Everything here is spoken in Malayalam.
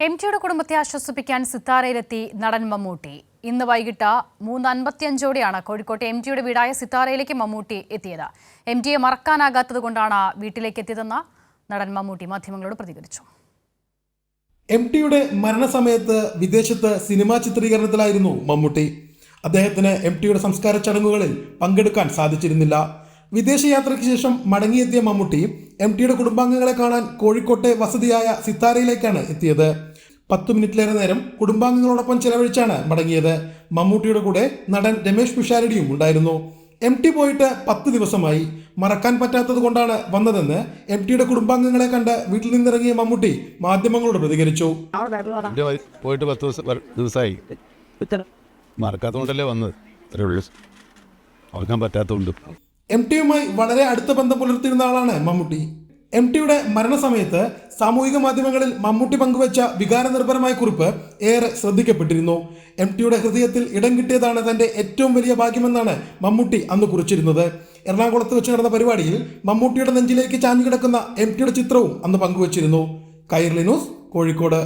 എം ടിയുടെ കുടുംബത്തെ ആശ്വസിപ്പിക്കാൻ സിത്താരയിലെത്തി നടൻ മമ്മൂട്ടി. ഇന്ന് വൈകിട്ട് മൂന്ന് അൻപത്തിയഞ്ചോടെയാണ് കോഴിക്കോട്ടെ എം ടിയുടെ വീടായ സിത്താരയിലേക്ക് മമ്മൂട്ടി എത്തിയത്. എം ടിയെ മറക്കാനാകാത്തത് കൊണ്ടാണ് വീട്ടിലേക്ക് എത്തിയതെന്ന് നടൻ മമ്മൂട്ടി മാധ്യമങ്ങളോട് പ്രതികരിച്ചു. എം ടിയുടെ മരണസമയത്ത് വിദേശത്ത് സിനിമാ ചിത്രീകരണത്തിലായിരുന്നു മമ്മൂട്ടി. അദ്ദേഹത്തിന് എം ടിയുടെ സംസ്കാര ചടങ്ങുകളിൽ പങ്കെടുക്കാൻ സാധിച്ചിരുന്നില്ല. വിദേശയാത്രയ്ക്ക് ശേഷം മടങ്ങിയെത്തിയ മമ്മൂട്ടി എം ടിയുടെ കുടുംബാംഗങ്ങളെ കാണാൻ കോഴിക്കോട്ടെ വസതിയായ സിത്താരയിലേക്കാണ് എത്തിയത്. പത്തു മിനിറ്റിലേറെ നേരം കുടുംബാംഗങ്ങളോടൊപ്പം ചെലവഴിച്ചാണ് മടങ്ങിയത്. മമ്മൂട്ടിയുടെ കൂടെ നടൻ രമേശ് പിഷാരടിയും ഉണ്ടായിരുന്നു. എം ടി പോയിട്ട് പത്ത് ദിവസമായി. മറക്കാൻ പറ്റാത്തത് കൊണ്ടാണ് വന്നതെന്ന് എം ടിയുടെ കുടുംബാംഗങ്ങളെ കണ്ട് വീട്ടിൽ നിന്നിറങ്ങിയ മമ്മൂട്ടി മാധ്യമങ്ങളോട് പ്രതികരിച്ചു. പോയിട്ട് പത്ത് ദിവസമായി. മറക്കാത്തതുകൊണ്ടല്ലേ വന്നത്? അത്രേ ഉള്ളൂ. പറ്റാത്തതുകൊണ്ട്. എം ടിയുമായി വളരെ അടുത്ത ബന്ധം പുലർത്തിയിരുന്ന ആളാണ് മമ്മൂട്ടി. എം ടിയുടെ മരണസമയത്ത് സാമൂഹിക മാധ്യമങ്ങളിൽ മമ്മൂട്ടി പങ്കുവച്ച വികാരനിർഭരമായ കുറിപ്പ് ഏറെ ശ്രദ്ധിക്കപ്പെട്ടിരുന്നു. എം ടിയുടെ ഹൃദയത്തിൽ ഇടം കിട്ടിയതാണ് തന്റെ ഏറ്റവും വലിയ ഭാഗ്യമെന്നാണ് മമ്മൂട്ടി അന്ന് കുറിച്ചിരുന്നത്. എറണാകുളത്ത് വെച്ച് നടന്ന പരിപാടിയിൽ മമ്മൂട്ടിയുടെ നെഞ്ചിലേക്ക് ചാഞ്ഞു കിടക്കുന്ന എം ടിയുടെ ചിത്രവും അന്ന് പങ്കുവച്ചിരുന്നു. കൈർലി ന്യൂസ് കോഴിക്കോട്.